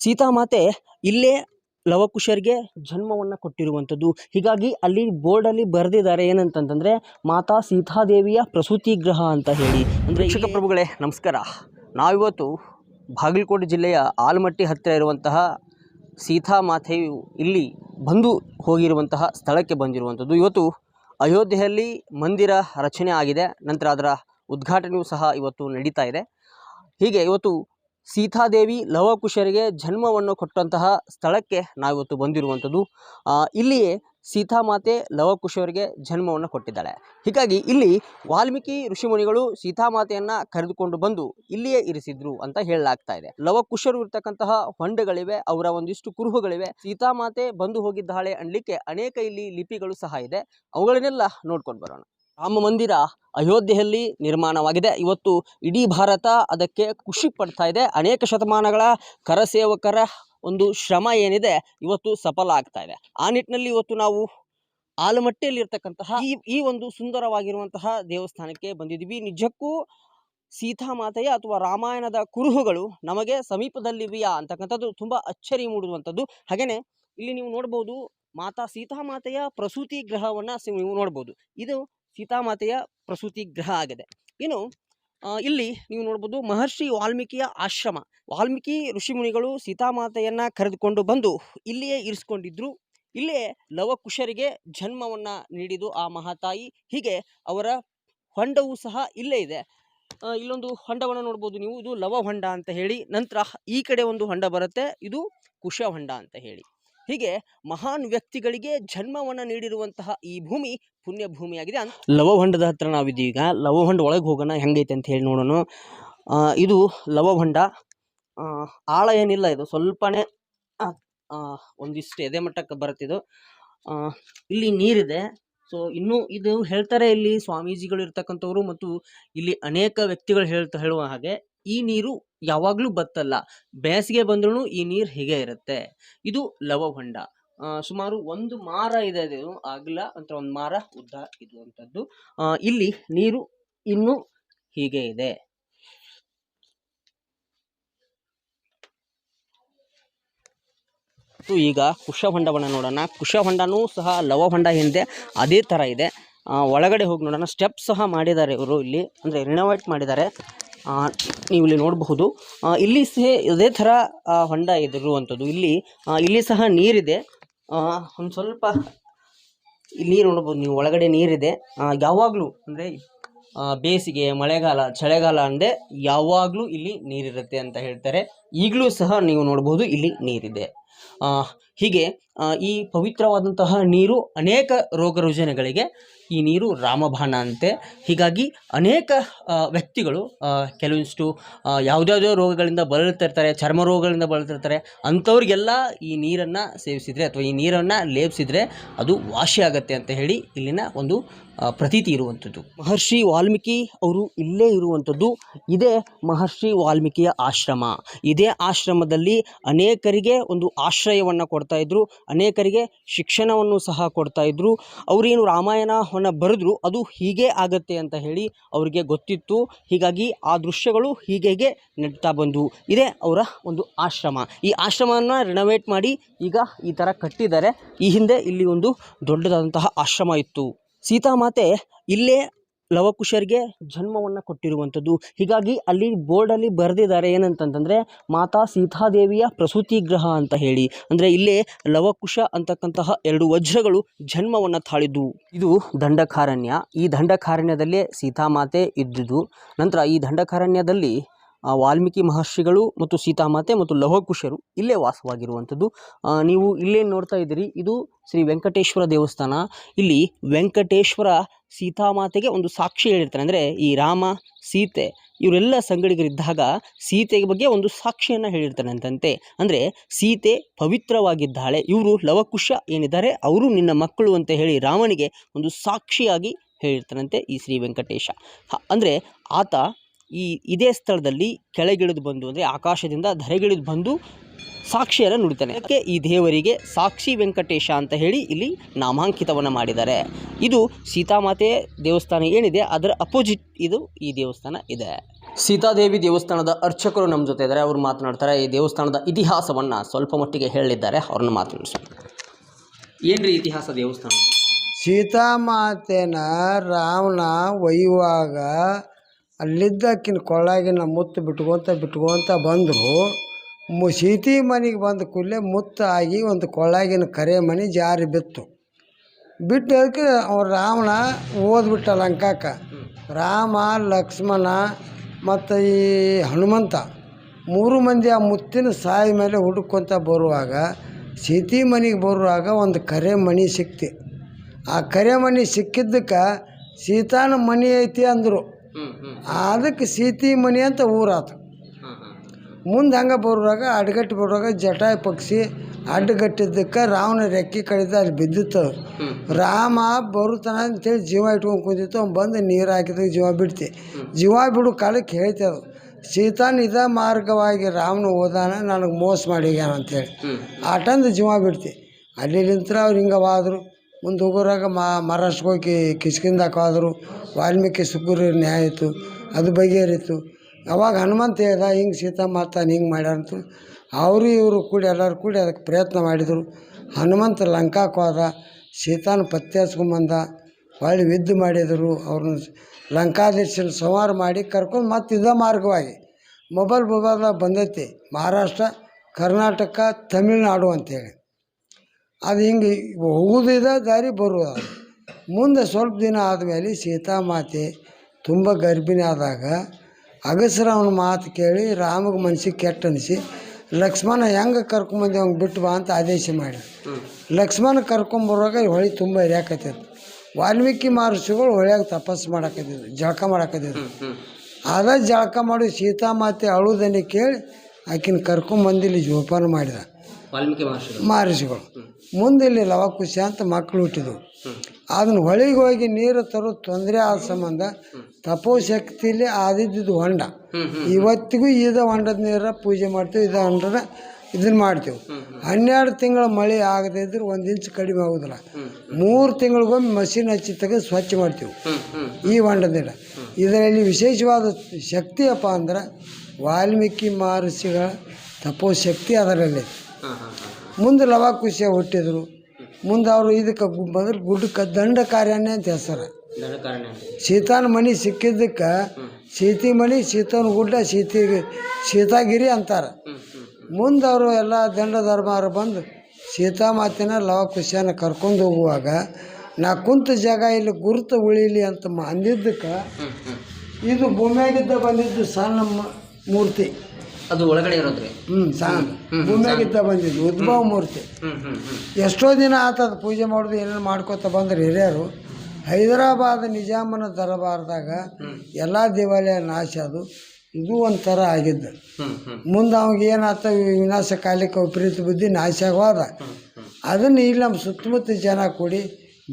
ಸೀತಾಮಾತೆ ಇಲ್ಲೇ ಲವಕುಶರಿಗೆ ಜನ್ಮವನ್ನು ಕೊಟ್ಟಿರುವಂಥದ್ದು. ಹೀಗಾಗಿ ಅಲ್ಲಿ ಬೋರ್ಡಲ್ಲಿ ಬರೆದಿದ್ದಾರೆ ಏನಂತಂತಂದರೆ ಮಾತಾ ಸೀತಾದೇವಿಯ ಪ್ರಸೂತಿ ಗೃಹ ಅಂತ ಹೇಳಿ. ಅಂದರೆ ಶಿಕ್ಷಕ ಪ್ರಭುಗಳೇ ನಮಸ್ಕಾರ. ನಾವಿವತ್ತು ಬಾಗಲಕೋಟೆ ಜಿಲ್ಲೆಯ ಆಲಮಟ್ಟಿ ಹತ್ತಿರ ಇರುವಂತಹ ಸೀತಾಮಾತೆಯು ಇಲ್ಲಿ ಬಂದು ಹೋಗಿರುವಂತಹ ಸ್ಥಳಕ್ಕೆ ಬಂದಿರುವಂಥದ್ದು. ಇವತ್ತು ಅಯೋಧ್ಯೆಯಲ್ಲಿ ಮಂದಿರ ರಚನೆ ಆಗಿದೆ. ನಂತರ ಅದರ ಉದ್ಘಾಟನೆಯೂ ಸಹ ಇವತ್ತು ನಡೀತಾ ಇದೆ. ಹೀಗೆ ಇವತ್ತು ಸೀತಾದೇವಿ ಲವಕುಶರಿಗೆ ಜನ್ಮವನ್ನು ಕೊಟ್ಟಂತಹ ಸ್ಥಳಕ್ಕೆ ನಾವಿವತ್ತು ಬಂದಿರುವಂಥದ್ದು. ಇಲ್ಲಿಯೇ ಸೀತಾಮಾತೆ ಲವಕುಶರಿಗೆ ಜನ್ಮವನ್ನು ಕೊಟ್ಟಿದ್ದಾಳೆ. ಹೀಗಾಗಿ ಇಲ್ಲಿ ವಾಲ್ಮೀಕಿ ಋಷಿಮುನಿಗಳು ಸೀತಾಮಾತೆಯನ್ನು ಕರೆದುಕೊಂಡು ಬಂದು ಇಲ್ಲಿಯೇ ಇರಿಸಿದ್ರು ಅಂತ ಹೇಳಲಾಗ್ತಾ ಇದೆ. ಲವಕುಶರು ಇರ್ತಕ್ಕಂತಹ ಹೊಂಡಗಳಿವೆ, ಅವರ ಒಂದಿಷ್ಟು ಕುರುಹುಗಳಿವೆ. ಸೀತಾಮಾತೆ ಬಂದು ಹೋಗಿದ್ದಾಳೆ ಅನ್ಲಿಕ್ಕೆ ಅನೇಕ ಇಲ್ಲಿ ಲಿಪಿಗಳು ಸಹ ಇದೆ. ಅವುಗಳನ್ನೆಲ್ಲ ನೋಡ್ಕೊಂಡು ಬರೋಣ. ರಾಮ ಮಂದಿರ ಅಯೋಧ್ಯೆಯಲ್ಲಿ ನಿರ್ಮಾಣವಾಗಿದೆ. ಇವತ್ತು ಇಡೀ ಭಾರತ ಅದಕ್ಕೆ ಖುಷಿ ಪಡ್ತಾ ಇದೆ. ಅನೇಕ ಶತಮಾನಗಳ ಕರಸೇವಕರ ಒಂದು ಶ್ರಮ ಏನಿದೆ, ಇವತ್ತು ಸಫಲ ಆಗ್ತಾ ಇದೆ. ಆ ನಿಟ್ಟಿನಲ್ಲಿ ಇವತ್ತು ನಾವು ಆಲಮಟ್ಟಿಯಲ್ಲಿ ಇರ್ತಕ್ಕಂತಹ ಈ ಈ ಒಂದು ಸುಂದರವಾಗಿರುವಂತಹ ದೇವಸ್ಥಾನಕ್ಕೆ ಬಂದಿದ್ದೀವಿ. ನಿಜಕ್ಕೂ ಸೀತಾಮಾತೆಯ ಅಥವಾ ರಾಮಾಯಣದ ಕುರುಹುಗಳು ನಮಗೆ ಸಮೀಪದಲ್ಲಿವೆಯಾ ಅಂತಕ್ಕಂಥದ್ದು ತುಂಬ ಅಚ್ಚರಿ ಮೂಡುವಂಥದ್ದು ಹಾಗೆಯೇ ಇಲ್ಲಿ ನೀವು ನೋಡ್ಬೋದು, ಮಾತಾ ಸೀತಾಮಾತೆಯ ಪ್ರಸೂತಿ ಗ್ರಹವನ್ನು ನೀವು ನೋಡ್ಬೋದು. ಇದು ಸೀತಾಮಾತೆಯ ಪ್ರಸೂತಿ ಗೃಹ ಆಗಿದೆ. ಇನ್ನು ಇಲ್ಲಿ ನೀವು ನೋಡ್ಬೋದು ಮಹರ್ಷಿ ವಾಲ್ಮೀಕಿಯ ಆಶ್ರಮ. ವಾಲ್ಮೀಕಿ ಋಷಿಮುನಿಗಳು ಸೀತಾಮಾತೆಯನ್ನು ಕರೆದುಕೊಂಡು ಬಂದು ಇಲ್ಲಿಯೇ ಇರಿಸ್ಕೊಂಡಿದ್ರು. ಇಲ್ಲೇ ಲವಕುಶರಿಗೆ ಜನ್ಮವನ್ನ ನೀಡಿದು ಆ ಮಹಾತಾಯಿ. ಹೀಗೆ ಅವರ ಹೊಂಡವೂ ಸಹ ಇಲ್ಲೇ ಇದೆ. ಇಲ್ಲೊಂದು ಹೊಂಡವನ್ನು ನೋಡ್ಬೋದು ನೀವು. ಇದು ಲವ ಹೊಂಡ ಅಂತ ಹೇಳಿ. ನಂತರ ಈ ಕಡೆ ಒಂದು ಹೊಂಡ ಬರುತ್ತೆ. ಇದು ಕುಶ ಹೊಂಡ ಅಂತ ಹೇಳಿ. ಹೀಗೆ ಮಹಾನ್ ವ್ಯಕ್ತಿಗಳಿಗೆ ಜನ್ಮವನ್ನು ನೀಡಿರುವಂತಹ ಈ ಭೂಮಿ ಪುಣ್ಯ ಭೂಮಿಯಾಗಿದೆ ಅಂತ ಲವ ಹೊಂಡದ ಹತ್ರ ನಾವಿದ್ದೀವಿ ಈಗ ಲವ ಹೊಂಡ ಒಳಗೆ ಹೋಗೋಣ ಹೆಂಗೈತೆ ಅಂತ ಹೇಳಿ ನೋಡೋಣ. ಇದು ಲವ ಹೊಂಡ ಆ, ಆಳ ಏನಿಲ್ಲ ಇದು. ಸ್ವಲ್ಪನೇ ಒಂದಿಷ್ಟು ಎದೆ ಮಟ್ಟಕ್ಕೆ ಬರುತ್ತಿದ್ದು ಇಲ್ಲಿ ನೀರಿದೆ. ಸೊ ಇನ್ನು ಇದು ಹೇಳ್ತಾರೆ ಇಲ್ಲಿ ಸ್ವಾಮೀಜಿಗಳು ಇರ್ತಕ್ಕಂಥವ್ರು ಮತ್ತು ಇಲ್ಲಿ ಅನೇಕ ವ್ಯಕ್ತಿಗಳು ಹೇಳ್ತಾ ಹೇಳುವ ಹಾಗೆ ಈ ನೀರು ಯಾವಾಗಲೂ ಬತ್ತಲ್ಲ. ಬೇಸಿಗೆ ಬಂದ್ರೂ ಈ ನೀರು ಹೀಗೆ ಇರುತ್ತೆ. ಇದು ಲವ ಹೊಂಡ ಸುಮಾರು ಒಂದು ಮಾರ ಇದೆ ಅದು. ಆಗಲ ಅಂತ ಒಂದು ಮಾರ, ಉದ್ದ ಇರುವಂಥದ್ದು ಇಲ್ಲಿ ನೀರು ಇನ್ನೂ ಹೀಗೆ ಇದೆ. ಈಗ ಕುಶ ಹೊಂಡವನ್ನ ನೋಡೋಣ. ಕುಶ ಹೊಂಡನೂ ಸಹ ಲವ ಹೊಂಡ ಹಿಂದೆ ಅದೇ ಥರ ಇದೆ. ಒಳಗಡೆ ಹೋಗಿ ನೋಡೋಣ. ಸ್ಟೆಪ್ ಸಹ ಮಾಡಿದ್ದಾರೆ ಇವರು ಇಲ್ಲಿ. ಅಂದರೆ ರಿನೋವೇಟ್ ಮಾಡಿದ್ದಾರೆ. ನೀವು ಇಲ್ಲಿ ನೋಡಬಹುದು. ಇಲ್ಲಿ ಸಹ ಇದೇ ಥರ ಹೊಂಡ ಇದಿರುವಂಥದ್ದು ಇಲ್ಲಿ ಇಲ್ಲಿ ಸಹ ನೀರಿದೆ. ಒಂದು ಸ್ವಲ್ಪ ಇಲ್ಲಿ ನೀರು ನೋಡ್ಬೋದು ನೀವು ಒಳಗಡೆ ನೀರಿದೆ. ಯಾವಾಗಲೂ ಅಂದರೆ ಬೇಸಿಗೆ, ಮಳೆಗಾಲ, ಚಳಿಗಾಲ ಅಂದರೆ ಯಾವಾಗಲೂ ಇಲ್ಲಿ ನೀರಿರುತ್ತೆ ಅಂತ ಹೇಳ್ತಾರೆ. ಈಗಲೂ ಸಹ ನೀವು ನೋಡ್ಬೋದು ಇಲ್ಲಿ ನೀರಿದೆ. ಹೀಗೆ ಈ ಪವಿತ್ರವಾದಂತಹ ನೀರು ಅನೇಕ ರೋಗ ರುಜಿನಗಳಿಗೆ ಈ ನೀರು ರಾಮಬಾಣ ಅಂತೆ. ಹೀಗಾಗಿ ಅನೇಕ ವ್ಯಕ್ತಿಗಳು ಕೆಲವೊಂದಿಷ್ಟು ಯಾವುದ್ಯಾವುದೋ ರೋಗಗಳಿಂದ ಬಳಲ್ತಿರ್ತಾರೆ ಚರ್ಮ ರೋಗಗಳಿಂದ ಬಳಲ್ತಿರ್ತಾರೆ ಅಂಥವ್ರಿಗೆಲ್ಲ ಈ ನೀರನ್ನು ಸೇವಿಸಿದರೆ ಅಥವಾ ಈ ನೀರನ್ನು ಲೇಪಿಸಿದರೆ ಅದು ವಾಸಿ ಆಗತ್ತೆ ಅಂತ ಹೇಳಿ ಇಲ್ಲಿನ ಒಂದು ಪ್ರತೀತಿ ಇರುವಂಥದ್ದು. ಮಹರ್ಷಿ ವಾಲ್ಮೀಕಿ ಅವರು ಇಲ್ಲೇ ಇರುವಂಥದ್ದು ಇದೇ ಮಹರ್ಷಿ ವಾಲ್ಮೀಕಿಯ ಆಶ್ರಮ. ಇದೇ ಆಶ್ರಮದಲ್ಲಿ ಅನೇಕರಿಗೆ ಒಂದು ಆಶ್ರಯವನ್ನು ಕೊಡ್ತಾ ಇದ್ರು, ಅನೇಕರಿಗೆ ಶಿಕ್ಷಣವನ್ನು ಸಹ ಕೊಡ್ತಾ ಇದ್ದರು ಅವರೇನು ರಾಮಾಯಣವನ್ನು ಬರೆದ್ರು, ಅದು ಹೀಗೆ ಆಗತ್ತೆ ಅಂತ ಹೇಳಿ ಅವರಿಗೆ ಗೊತ್ತಿತ್ತು. ಹೀಗಾಗಿ ಆ ದೃಶ್ಯಗಳು ಹೀಗೆ ನಡೀತಾ ಬಂದು ಇದೇ ಅವರ ಒಂದು ಆಶ್ರಮ. ಈ ಆಶ್ರಮವನ್ನು ರಿನೋವೇಟ್ ಮಾಡಿ ಈಗ ಈ ಥರ ಕಟ್ಟಿದ್ದಾರೆ. ಈ ಹಿಂದೆ ಇಲ್ಲಿ ಒಂದು ದೊಡ್ಡದಾದಂತಹ ಆಶ್ರಮ ಇತ್ತು. ಸೀತಾಮಾತೆ ಇಲ್ಲೇ ಲವಕುಶರಿಗೆ ಜನ್ಮವನ್ನು ಕೊಟ್ಟಿರುವಂಥದ್ದು. ಹೀಗಾಗಿ ಅಲ್ಲಿ ಬೋರ್ಡಲ್ಲಿ ಬರೆದಿದ್ದಾರೆ ಏನಂತಂತಂದರೆ, ಮಾತಾ ಸೀತಾದೇವಿಯ ಪ್ರಸೂತಿ ಗ್ರಹ ಅಂತ ಹೇಳಿ. ಅಂದರೆ ಇಲ್ಲೇ ಲವಕುಶ ಅಂತಕ್ಕಂತಹ ಎರಡು ವಜ್ರಗಳು ಜನ್ಮವನ್ನು ತಾಳಿದ್ದು ಇದು ದಂಡಕಾರಣ್ಯ. ಈ ದಂಡಕಾರಣ್ಯದಲ್ಲೇ ಸೀತಾಮಾತೆ ಇದ್ದುದು ನಂತರ ಈ ದಂಡಕಾರಣ್ಯದಲ್ಲಿ ವಾಲ್ಮೀಕಿ ಮಹರ್ಷಿಗಳು ಮತ್ತು ಸೀತಾಮಾತೆ ಮತ್ತು ಲವಕುಶರು ಇಲ್ಲೇ ವಾಸವಾಗಿರುವಂಥದ್ದು. ನೀವು ಇಲ್ಲೇನು ನೋಡ್ತಾ ಇದ್ದೀರಿ. ಇದು ಶ್ರೀ ವೆಂಕಟೇಶ್ವರ ದೇವಸ್ಥಾನ. ಇಲ್ಲಿ ವೆಂಕಟೇಶ್ವರ ಸೀತಾಮಾತೆಗೆ ಒಂದು ಸಾಕ್ಷಿ ಹೇಳಿರ್ತಾನೆ ಅಂದರೆ ಈ ರಾಮ, ಸೀತೆ ಇವರೆಲ್ಲ ಸಂಗಡಿಗರಿದ್ದಾಗ ಸೀತೆಯ ಬಗ್ಗೆ ಒಂದು ಸಾಕ್ಷಿಯನ್ನು ಹೇಳಿರ್ತಾನೆ ಅಂತಂತೆ. ಅಂದರೆ ಸೀತೆ ಪವಿತ್ರವಾಗಿದ್ದಾಳೆ. ಇವರು ಲವಕುಶ ಏನಿದ್ದಾರೆ ಅವರು ನಿನ್ನ ಮಕ್ಕಳು ಅಂತ ಹೇಳಿ ರಾಮನಿಗೆ ಒಂದು ಸಾಕ್ಷಿಯಾಗಿ ಹೇಳಿರ್ತಾನಂತೆ ಈ ಶ್ರೀ ವೆಂಕಟೇಶ. ಅಂದರೆ ಆತ ಈ ಇದೇ ಸ್ಥಳದಲ್ಲಿ ಕೆಳಗಿಳಿದು ಬಂದು ಅಂದರೆ ಆಕಾಶದಿಂದ ಧರೆಗಿಳಿದು ಬಂದು ಸಾಕ್ಷಿಯನ್ನು ನುಡಿತಾನೆ. ಅದಕ್ಕೆ ಈ ದೇವರಿಗೆ ಸಾಕ್ಷಿ ವೆಂಕಟೇಶ ಅಂತ ಹೇಳಿ ಇಲ್ಲಿ ನಾಮಾಂಕಿತವನ್ನು ಮಾಡಿದ್ದಾರೆ. ಇದು ಸೀತಾಮಾತೆ ದೇವಸ್ಥಾನ ಏನಿದೆ, ಅದರ ಅಪೋಸಿಟ್ ಇದು ಈ ದೇವಸ್ಥಾನ ಇದೆ. ಸೀತಾದೇವಿ ದೇವಸ್ಥಾನದ ಅರ್ಚಕರು ನಮ್ಮ ಜೊತೆ ಇದ್ದಾರೆ. ಅವರು ಮಾತನಾಡ್ತಾರೆ, ಈ ದೇವಸ್ಥಾನದ ಇತಿಹಾಸವನ್ನು ಸ್ವಲ್ಪ ಮಟ್ಟಿಗೆ ಹೇಳಿದ್ದಾರೆ. ಅವ್ರನ್ನ ಮಾತನಾಡಿಸೋಣ. ಏನ್ರಿ ಇತಿಹಾಸ ದೇವಸ್ಥಾನ? ಸೀತಾಮಾತೆನ ರಾವಣ ಒಯ್ಯುವಾಗ ಅಲ್ಲಿದ್ದಕ್ಕಿನ ಕೊಳ್ಳಾಗಿನ ಮುತ್ತು ಬಿಟ್ಕೊಂತ ಬಿಟ್ಕೊಂತ ಬಂದರು. ಮು, ಸೀತಿ ಮನೆಗೆ ಬಂದ ಕೂಡಲೇ ಆಗಿ ಒಂದು ಕೊಳ್ಳಾಗಿನ ಕರೆ ಮನೆ ಜಾರಿ ಬಿತ್ತು. ಬಿಟ್ಟದಕ್ಕೆ ಅವ ರಾವಣ ಓದ್ಬಿಟ್ಟ ಲಂಕಾಕ ರಾಮ, ಲಕ್ಷ್ಮಣ ಮತ್ತು ಈ ಹನುಮಂತ ಮೂರು ಮಂದಿ ಆ ಮುತ್ತಿನ ಸಾಯಿ ಮೇಲೆ ಹುಡುಕೊಂತ ಬರುವಾಗ, ಸೀತಿ ಮನೆಗೆ ಬರುವಾಗ ಒಂದು ಕರೆ ಮಣಿ ಸಿಕ್ತಿ. ಆ ಕರೆ ಮಣಿ ಸಿಕ್ಕಿದ್ದಕ್ಕೆ ಸೀತಾನ ಮನೆ ಐತಿ ಅಂದರು. ಅದಕ್ಕೆ ಸೀತಿ ಮನೆ ಅಂತ ಊರಾತು. ಮುಂದೆ ಹಂಗೆ ಬರುವಾಗ ಅಡ್ಗಟ್ಟು ಬರುವಾಗ ಜಟಾಯ್ ಪಕ್ಷಿ ಅಡ್ಡಗಟ್ಟಿದ್ದಕ್ಕೆ ರಾವಣ ರೆಕ್ಕೆ ಕಡಿದ ಅಲ್ಲಿ ಬಿದ್ದಿತ್ತು ರಾಮ ಬರುತ್ತಾನ ಅಂತೇಳಿ ಜೀವ ಇಟ್ಕೊಂಡು ಕುಂತಿತ್ತು. ಅವ್ನು ಬಂದು ನೀರು ಹಾಕಿದಾಗ ಜೀವ ಬಿಡ್ತಿ. ಜೀವ ಬಿಡು ಕಾಲಕ್ಕೆ ಹೇಳ್ತೇವ ಅದು. ಸೀತಾನ ಇದ ಮಾರ್ಗವಾಗಿ ರಾಮನ ಓದಾನ ನನಗೆ ಮೋಸ ಮಾಡಿಗ್ಯಾನ ಅಂತೇಳಿ. ಆಟಂದು ಜೀವ ಬಿಡ್ತಿ. ಅಲ್ಲಿ ನಿಂತ್ರ ಅವ್ರು ಹಿಂಗವಾದರು ಮುಂದೆ ಹೋಗೋರಾಗ ಮಹಾರಾಷ್ಟ್ರಕ್ಕೆ ಹೋಗಿ ಕಿಷ್ಕಿಂದಕ್ಕೆ ಹೋದ್ರು ವಾಲ್ಮೀಕಿ ಸುಗ್ರೀವ ನ್ಯಾಯ ಆಯಿತು ಅದು ಬಗೆಹರಿತು. ಅವಾಗ ಹನುಮಂತ ಹೇಳ್ದ, ಹಿಂಗೆ ಸೀತಾ ಮಾತಾನ ಹಿಂಗೆ ಮಾಡ್ಯಾರಂತ ಅವರು ಇವರು ಕೂಡಿ ಎಲ್ಲರೂ ಕೂಡಿ ಅದಕ್ಕೆ ಪ್ರಯತ್ನ ಮಾಡಿದರು. ಹನುಮಂತ ಲಂಕಾಕ್ಕೆ ಹೋದ ಸೀತಾನ ಪತ್ತೆ ಹಚ್ಕೊಂಬಂದ ಹೊಳ್ಳಿ ಯುದ್ಧ ಮಾಡಿದರು. ಅವ್ರನ್ನ ಲಂಕಾದೇಶನ ಸಂಹಾರ ಮಾಡಿ ಕರ್ಕೊಂಡು ಮತ್ತೆ ಇದೇ ಮಾರ್ಗವಾಗಿ. ಮೊಬೈಲ್ ಮೊಬೈಲ್ದಾಗ ಬಂದೈತಿ. ಮಹಾರಾಷ್ಟ್ರ, ಕರ್ನಾಟಕ, ತಮಿಳುನಾಡು ಅಂತೇಳಿ. ಅದು ಹಿಂಗೆ ಹೋಗುವುದಿದ ದಾರಿ ಬರುವುದು ಮುಂದೆ ಸ್ವಲ್ಪ ದಿನ ಆದಮೇಲೆ ಸೀತಾಮಾತೆ ತುಂಬ ಗರ್ಭಿಣಿ ಆದಾಗ ಅಗಸರ ಅವನ ಮಾತು ಕೇಳಿ ರಾಮಗೆ ಮನ್ಸಿಗೆ ಕೆಟ್ಟ ಅನಿಸಿ ಲಕ್ಷ್ಮಣ ಹೆಂಗೆ ಕರ್ಕೊಂಬಂದೆ ಅವ್ನು ಬಿಟ್ಟು ಬಾ ಅಂತ ಆದೇಶ ಮಾಡಿ. ಲಕ್ಷ್ಮಣ ಕರ್ಕೊಂಬರುವಾಗ ಹೊಳಿ ತುಂಬ ಎರಿಯಾಕತ್ತೈತಿ ವಾಲ್ಮೀಕಿ ಮಹರ್ಷಿಗಳು ಹೊಳ್ಯಾಗ ತಪಸ್ಸು ಮಾಡಾಕತ್ತಿದ್ರು ಜಳಕ ಮಾಡಾಕತ್ತಿದ್ರು. ಆದ ಅದ ಜಳಕ ಮಾಡಿ ಸೀತಾಮಾತೆ ಅಳುವುದನ್ನು ಕೇಳಿ ಆಕಿನ ಕರ್ಕೊಂಬಂದಿಲ್ಲಿ ಜೋಪಾನ ಮಾಡಿದ ವಾಲ್ಮೀಕಿ ಮಹರ್ಷಿಗಳು. ಮಹರ್ಷಿಗಳು. ಮುಂದೆ ಇಲ್ಲಿ ಖುಷಿ ಅಂತ ಮಕ್ಕಳು ಹುಟ್ಟಿದವು ಅದನ್ನ ಹೊಳಿಗೆ ಹೋಗಿ ನೀರು ತರೋ ತೊಂದರೆ ಆದ ಸಂಬಂಧ ತಪೋಶಕ್ತಿಲಿ ಆದಿದ್ದು ಹೊಂಡ. ಇವತ್ತಿಗೂ ಇದ ಹೊಂಡದ ನೀರ ಪೂಜೆ ಮಾಡ್ತೀವಿ, ಇದು ಹೊಂಡದ ಇದನ್ನ ಮಾಡ್ತೀವಿ. ಹನ್ನೆರಡು ತಿಂಗಳ ಮಳೆ ಆಗದೇ ಇದ್ರೆ ಒಂದು ಇಂಚ್ ಕಡಿಮೆ ಆಗೋದಿಲ್ಲ. ಮೂರು ತಿಂಗಳಿಗೊಮ್ಮೆ ಮಷಿನ್ ಹಚ್ಚಿ ತೆಗೆದು ಸ್ವಚ್ಛ ಮಾಡ್ತೀವಿ. ಈ ಹೊಂಡದ ಇದರಲ್ಲಿ ವಿಶೇಷವಾದ ಶಕ್ತಿಯಪ್ಪ ಅಂದ್ರೆ ವಾಲ್ಮೀಕಿ ಮಹರ್ಷಿಗಳ ತಪೋ ಶಕ್ತಿ ಅದರಲ್ಲಿ ಹಾಂ ಲವ ಖುಷಿಯ ಹುಟ್ಟಿದ್ರು. ಮುಂದೆ ಅವರು ಇದಕ್ಕೆ ಬಂದ್ರೆ ಮೊದಲು ಗುಡ್ಡಕ್ಕೆ ದಂಡ ಕಾರ್ಯಾಣ್ಯ ಅಂತ ಹೆಸರು. ಸೀತಾನ ಮಣಿ ಸಿಕ್ಕಿದ್ದಕ್ಕೆ ಸೀತಿ ಮನೆ ಸೀತನ ಗುಡ್ಡ ಸೀತಿ ಸೀತಾಗಿರಿ ಅಂತಾರೆ. ಮುಂದೆ ಅವರು ಎಲ್ಲ ದಂಡ ಧರ್ಮಾರು ಬಂದು ಸೀತಾಮಾತಿನ ಲವಕುಶನ ಕರ್ಕೊಂಡು ಹೋಗುವಾಗ ನಾ ಕುಂತ ಜಾಗ ಇಲ್ಲಿ ಗುರುತು ಉಳಿಲಿ ಅಂತ ಅಂದಿದ್ದಕ್ಕೆ ಇದು ಭೂಮಿಯಾಗಿದ್ದ ಬಂದಿದ್ದು ಸಣ್ಣ ಮೂರ್ತಿ. ಅದು ಒಳಗಡೆ ಇರೋದ್ರಿ. ಹ್ಞೂ ಸಾಂಗ್ ಭೂಮಿಯಾಗಿದ್ದ ಬಂದಿದ್ದು ಉದ್ಭವ ಮೂರ್ತಿ. ಎಷ್ಟೋ ದಿನ ಆತದ ಪೂಜೆ ಮಾಡೋದು ಏನೇನು ಮಾಡ್ಕೋತ ಬಂದ್ರೆ ಹಿರಿಯರು ಹೈದರಾಬಾದ್ ನಿಜಾಮನ ದರಬಾರ್ದಾಗ ಎಲ್ಲ ದೇವಾಲಯ ನಾಶ ಅದು ಇದು ಒಂಥರ ಆಗಿದ್ದು. ಮುಂದೆ ಅವಾಗ ಏನಾತ ವಿನಾಶ ಕಾಲಿಕ ವಿಪರೀತ ಬುದ್ಧಿ ನಾಶ ಆಗೋದ. ಅದನ್ನು ಇಲ್ಲಿ ನಮ್ಮ ಸುತ್ತಮುತ್ತ ಜನ ಕೂಡಿ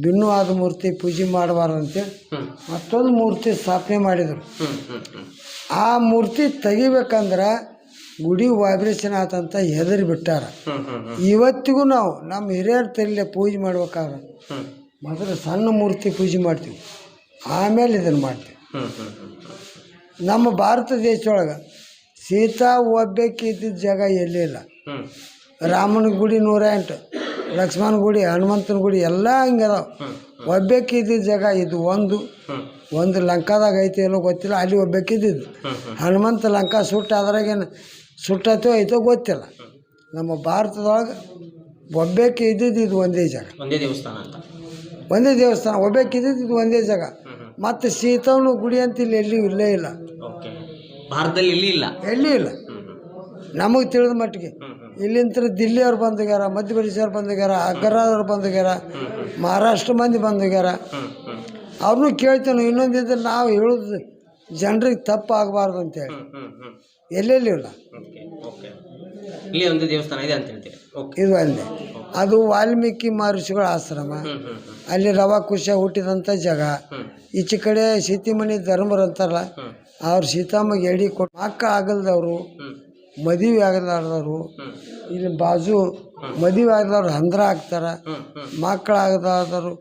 ಭಿನ್ನವಾದ ಮೂರ್ತಿ ಪೂಜೆ ಮಾಡಬಾರ್ದಂತೇಳಿ ಮತ್ತೊಂದು ಮೂರ್ತಿ ಸ್ಥಾಪನೆ ಮಾಡಿದರು. ಆ ಮೂರ್ತಿ ತೆಗಿಬೇಕಂದ್ರೆ ಗುಡಿ ವೈಬ್ರೇಷನ್ ಆತಂತ ಹೆದರಿ ಬಿಟ್ಟಾರ. ಇವತ್ತಿಗೂ ನಾವು ನಮ್ಮ ಹಿರಿಯರ ತಲೆ ಪೂಜೆ ಮಾಡ್ಬೇಕಾದ್ರೆ ಮೊದಲು ಸಣ್ಣ ಮೂರ್ತಿ ಪೂಜೆ ಮಾಡ್ತೀವಿ. ಆಮೇಲೆ ಇದನ್ನು ಮಾಡ್ತೀವಿ. ನಮ್ಮ ಭಾರತ ದೇಶದೊಳಗೆ ಸೀತಾ ಒಬ್ಬಕ್ಕೆ ಇದ್ದಿದ್ದ ಜಾಗ ಎಲ್ಲಿಲ್ಲ ಹ್ಞೂ ರಾಮನ ಗುಡಿ ನೂರ ಎಂಟು ಲಕ್ಷ್ಮಣ ಗುಡಿ ಹನುಮಂತನ ಗುಡಿ ಎಲ್ಲ ಹಿಂಗೆ ಅದಾವೆ. ಒಬ್ಬಕ್ಕೆ ಇದ್ದಿದ್ದ ಜಾಗ ಇದು ಒಂದು. ಒಂದು ಲಂಕಾದಾಗ ಐತಿ ಎಲ್ಲೋ ಗೊತ್ತಿಲ್ಲ ಅಲ್ಲಿ ಒಬ್ಬಕ್ಕಿದ್ದು ಹನುಮಂತ ಲಂಕಾ ಸುಟ್ಟ ಅದ್ರಾಗೇನು ಸುಟ್ಟತೋ ಐತೋ ಗೊತ್ತಿಲ್ಲ. ನಮ್ಮ ಭಾರತದೊಳಗೆ ಒಬ್ಬಕ್ಕೆ ಇದ್ದಿದ್ದು ಇದು ಒಂದೇ ಜಾಗ. ಒಂದೇ ದೇವಸ್ಥಾನ ಅಂತ. ಒಂದೇ ದೇವಸ್ಥಾನ ಒಬ್ಬಕ್ಕೆ ಇದ್ದಿದ್ದು ಇದು ಒಂದೇ ಜಾಗ. ಮತ್ತು ಸೀತವನು ಗುಡಿ ಅಂತ ಇಲ್ಲಿ ಎಲ್ಲಿ ಇಲ್ಲೇ ಇಲ್ಲ. ಭಾರತದಲ್ಲಿ ಇಲ್ಲಿ? ಇಲ್ಲ. ಎಲ್ಲಿ ಇಲ್ಲ ನಮಗೆ ತಿಳಿದ ಮಟ್ಟಿಗೆ. ಇಲ್ಲಿಂತ ದಿಲ್ಲಿ ಅವ್ರು ದಿಲ್ಲಿಯವ್ರು ಬಂದೋಗ್ಯಾರ ಮಧ್ಯಪ್ರದೇಶವ್ರು ಬಂದೋಗ್ಯಾರ ಅಗ್ರಾದವ್ರು ಬಂದೋಗ್ಯಾರ ಮಹಾರಾಷ್ಟ್ರ ಮಂದಿ ಬಂದೋಗ್ಯಾರ. ಅವ್ರನ್ನೂ ಕೇಳ್ತೇವೆ ಇನ್ನೊಂದಿದ್ರೆ ನಾವು ಹೇಳೋದು ಜನರಿಗೆ ತಪ್ಪು ಆಗಬಾರ್ದು ಅಂತೇಳಿ ಎಲ್ಲೆಲ್ಲಿ ಇಲ್ಲ. Okay okay. ಇಲ್ಲಿ ಒಂದು ದೇವಸ್ಥಾನ ಇದೆ ಅಂತ ಹೇಳ್ತೀರಿ. ಓಕೆ. ಇದು ಅಲ್ಲೇ. ಅದು ವಾಲ್ಮೀಕಿ ಮಹರ್ಷಿಗಳ ಆಶ್ರಮ. ಅಲ್ಲಿ ರವ ಕುಶ ಹುಟ್ಟಿದಂಥ ಜಾಗ. ಈಚೆ ಕಡೆ ಸೀತಿಮಣಿ ಧರ್ಮರು ಅಂತಾರಲ್ಲ ಅವ್ರು ಸೀತಾಮಗೆ ಎಡಿ ಕೊಟ್ಟು ಮಕ್ಕಳು ಆಗಲ್ದವರು ಮದುವೆ ಆಗಲಾರ್ದವರು ಇಲ್ಲಿ ಬಾಜು ಮದುವೆ ಆಗದವ್ರು ಹಂದ್ರ ಹಾಕ್ತಾರೆ ಮಕ್ಕಳಾಗದಾದರು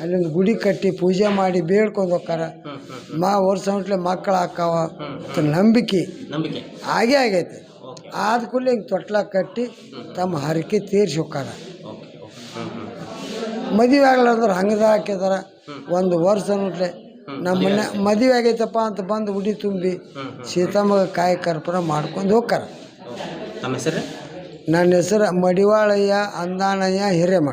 ಅಲ್ಲೊಂದು ಗುಡಿ ಕಟ್ಟಿ ಪೂಜೆ ಮಾಡಿ ಬೇಡ್ಕೊಂಡು ಹೋಕ್ಕಾರ. ಮಾ ವರ್ಷ ಗಂಟ್ಲೆ ಮಕ್ಕಳು ಹಾಕಾವ. ಅಂತ ನಂಬಿಕೆ. ನಂಬಿಕೆ. ಆಗೇ ಆಗೈತೆ. ಆದ ಕೂಡಲೇ ಹಿಂಗೆ ತೊಟ್ಲ ಕಟ್ಟಿ ತಮ್ಮ ಹರಕೆ ತೀರಿಸಿ ಹೋಕ್ಕಾರ. ಮದುವೆ ಆಗ್ಲಾರ್ದ್ರೆ ಹಂಗದ ಹಾಕಿದಾರ ಒಂದು ವರ್ಷ ನೋಡ್ಲೆ ನಮ್ಮ ಮನೆ ಮದುವೆ ಆಗೈತಪ್ಪ ಅಂತ ಬಂದು ಉಡಿ ತುಂಬಿ ಸೀತಮ್ಮಗ ಕಾಯಿ ಕರ್ಪೂರ ಮಾಡ್ಕೊಂಡು ಹೋಗ್ತಾರ ನನ್ನ ಹೆಸರು ಮಡಿವಾಳಯ್ಯ ಅಂದಾನಯ್ಯ ಹಿರೇಮಠ.